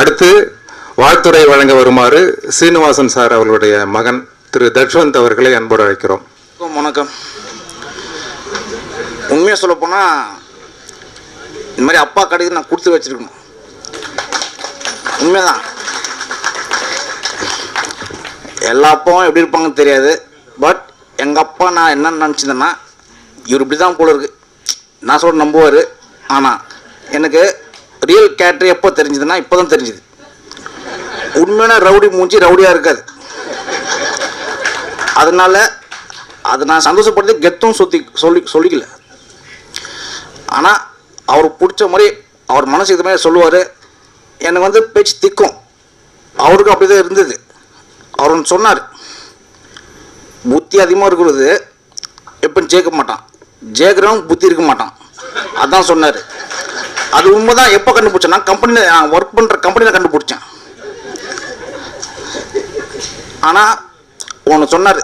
அடுத்து வாழ்த்துறை வழங்க வருமாறு சீனிவாசன் சார் அவர்களுடைய மகன் திரு தர்ஷவந்த் அவர்களை அன்போடு அழைக்கிறோம். வணக்கம், உண்மையாக சொல்ல போனால் இந்த மாதிரி அப்பா கடைக்கு நான் கொடுத்து வச்சிருக்கணும். உண்மைதான். எல்லா அப்பாவும் எப்படி இருப்பாங்கன்னு தெரியாது. பட் எங்கள் அப்பா நான் என்ன நினச்சிருந்தேன்னா இவர் இப்படி தான் போல இருக்கு. நான் சொல்ல நம்புவார். ஆனால் எனக்கு ரியல் கேரக்டர் எப்போ தெரிஞ்சதுன்னா இப்போ தான் தெரிஞ்சுது. உண்மையான ரவுடி மூஞ்சி ரவுடியாக இருக்காது. அதனால் அதை நான் சந்தோஷப்படுத்தி கெத்தும் சுத்தி சொல்லி சொல்லிக்கல. ஆனால் அவர் பிடிச்ச மாதிரி அவர் மனசு இது மாதிரி சொல்லுவார். எனக்கு வந்து பேச்சு திக்கும். அவருக்கும் அப்படி தான் இருந்தது. அவர் ஒன்று சொன்னார். புத்தி அதிகமாக இருக்கிறது எப்போ ஜெயிக்க மாட்டான். ஜெயிக்கிறவன் புத்தி இருக்க மாட்டான். அதான் சொன்னார். அது உண்மை தான் எப்போ கண்டுபிடிச்சேன் நான் கம்பெனியில் நான் ஒர்க் பண்ணுற கம்பெனியில் கண்டுபிடிச்சேன். ஆனால் ஒன்று சொன்னார்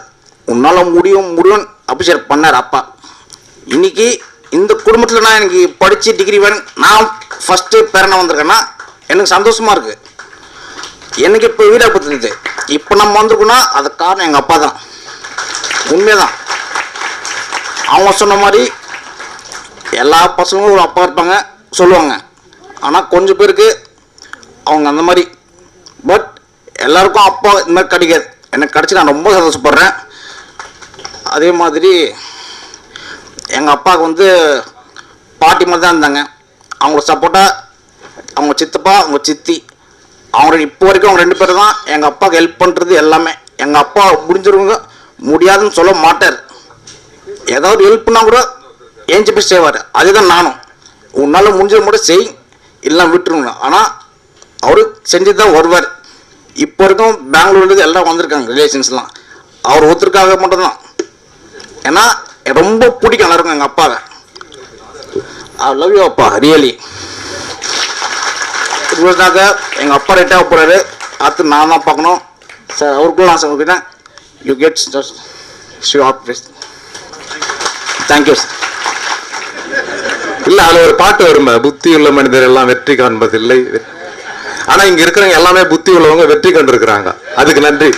உன்னால் முடியும் முடியும் அபிஷேக் பண்ணார் அப்பா. இன்னைக்கு இந்த குடும்பத்தில் நான் எனக்கு படித்து டிகிரி வேணும். நான் ஃபஸ்ட்டு பேரனை வந்திருக்கேன்னா எனக்கு சந்தோஷமாக இருக்குது எனக்கு இப்போ வீடாக பத்துது இப்போ நம்ம வந்திருக்கோன்னா அது காரணம் எங்கள் அப்பா தான். உண்மைதான். அவங்க சொன்ன மாதிரி எல்லா பசங்களும் ஒரு அப்பா இருப்பாங்க. சொல்லுவாங்க. ஆனால் கொஞ்சம் பேருக்கு அவங்க அந்த மாதிரி. பட் எல்லாருக்கும் அப்பா இந்த மாதிரி கிடைக்காது. எனக்கு கிடச்சி நான் ரொம்ப சந்தோஷப்படுறேன். அதே மாதிரி எங்கள் அப்பாவுக்கு வந்து பாட்டி மாதிரி தான் இருந்தாங்க. அவங்களுக்கு சப்போர்ட்டாக அவங்க சித்தப்பா அவங்க சித்தி அவங்க இப்போ வரைக்கும் அவங்க ரெண்டு பேரும் தான் எங்கள் அப்பாவுக்கு ஹெல்ப் பண்ணுறது எல்லாமே. எங்கள் அப்பா முடிஞ்சிருவங்க முடியாதுன்னு சொல்ல மாட்டார். ஏதாவது ஹெல்ப் பண்ணால் கூட ஏஞ்சி போய் செய்வார் அதுதான் நானும். உன்னால் முடிஞ்சது மட்டும் செய் எல்லாம் விட்டுருங்க. ஆனால் அவர் செஞ்சு தான் வருவார். இப்போ வரைக்கும் பெங்களூர்லேருந்து எல்லாம் வந்திருக்காங்க ரிலேஷன்ஸ்லாம் அவர் ஒருத்தருக்காக மட்டும்தான். ஏன்னா ரொம்ப பிடிக்கும் எல்லாருக்கும் எங்கள் அப்பாவை. ஐ லவ் யூ அப்பா ரியலி இதுக்காக எங்கள் அப்பா ரைட்டாக போகிறாரு அடுத்து நான் தான் பார்க்கணும். சார் அவருக்கும் நான் சொல்லிக்கிறேன். யூ கெட் ஜஸ்ட் ஆஃப் ஆப்ரேஸ் தேங்க்யூ சார் இல்ல அதுல ஒரு பாட்டு வரும்ப புத்தி உள்ள மனிதர் எல்லாம் வெற்றி காண்பதில்லை. ஆனா இங்க இருக்கிறவங்க எல்லாமே புத்தி உள்ளவங்க வெற்றி கண்டிருக்கிறாங்க. அதுக்கு நன்றி.